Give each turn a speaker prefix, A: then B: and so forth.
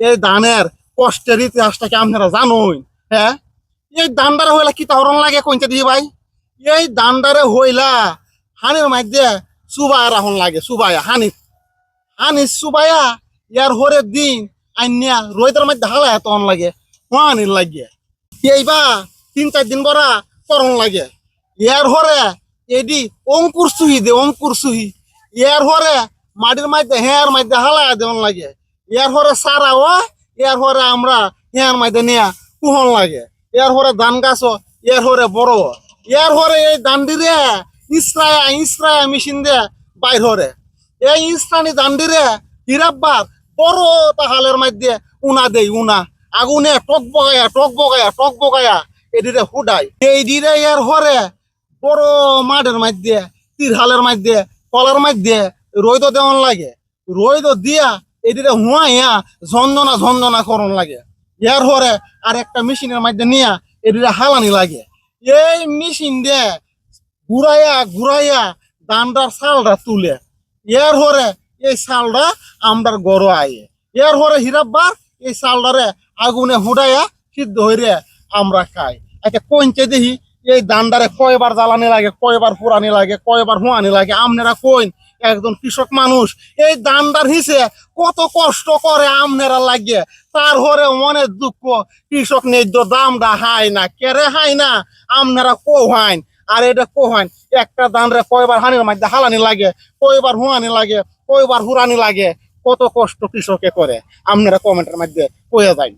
A: এই ধানের কষ্টের ইতিহাসটা কি আপনারা জানুন হ্যাঁ? এই দান্ডারে হইলা কি তাহরণ লাগে কইতে দিয়ে ভাই? এই দান্ডারে হইলা হানির মধ্যে সুবায়া রাহন লাগে, সুবায়া হানি হানি সুবায়া, ইয়ার হরে দিন আইনিয়া রোহিতের মধ্যে হালায় তখন লাগে হানির লাগে। এইবা তিন চার দিন বরা করণ লাগে। ইয়ার হরে এডি অঙ্কুর সুহি দে, অঙ্কুর সুহি। ইয়ার হরে মাটির মধ্যে হেয়ার মধ্যে হালায় দেওয়ান লাগে। ইয়ার হরে সারা ও ইয়ার হরে আমরা হেয়ার মধ্যে নিয়া কুহন লাগে। ইয়ার হরে ধান গাছ ইয়ার হরে বড়। ইয়ার হরে এই দান্ডিরে ইসরায়া ইসরায়া মেশিন দে বাইর হরে। এই ইসরানি দান্ডিরে হিরাব্বার বড় তাহালের মধ্যে উনা দেই, উনা। আগুনে টক বগায়া টক বগায়া টক বগায়া এদিরে হুডাই। এই দিরে ইয়ার হরে বড় মাঠের মধ্যে তিরহালের মধ্যে কলার মধ্যে রৈদ দেওয়ান লাগে। রৈদ দিয়া এদিকে হুয়াইয়া ঝঞ্ঝনা ঝঞ্ঝনা করন লাগে। ইয়ার হরে আর একটা মেশিনের মধ্যে নিয়া এদিকে হালানি লাগে। এই মেশিন দিয়ে ঘুরাইয়া ঘুরাইয়া দান্ডার চালটা তুলে। ইয়ার হরে এই চালটা আমরার গড় আয়ে। ইয়ার হরে হিরাব্বার এই চালটারে আগুনে হুডাইয়া সিদ্ধ হইরে আমরা খাই। আচ্ছা কইনতে দেখি এই দান্ডারে কয়বার জ্বালানি লাগে, কয়বার পুরানি লাগে, কয়বার হুয়ানি লাগে, আমনেরা কইন একজন কৃষক মানুষ, এই দান্ডার হিসে কত কষ্ট করে আমনেরা লাগে তার হরে মনের দুঃখ, কৃষক ন্যায্য দামটা হাই না কেরে হাই না আমনেরা কো হাইন আর এটা কো হাইন একটা দানরে কয়বার হানির মধ্যে হালানি লাগে, কয়বার হুয়ানি লাগে, কয়বার হুরানি লাগে, কত কষ্ট কৃষকে করে আপনারা কমেন্টের মধ্যে কয়ে যায়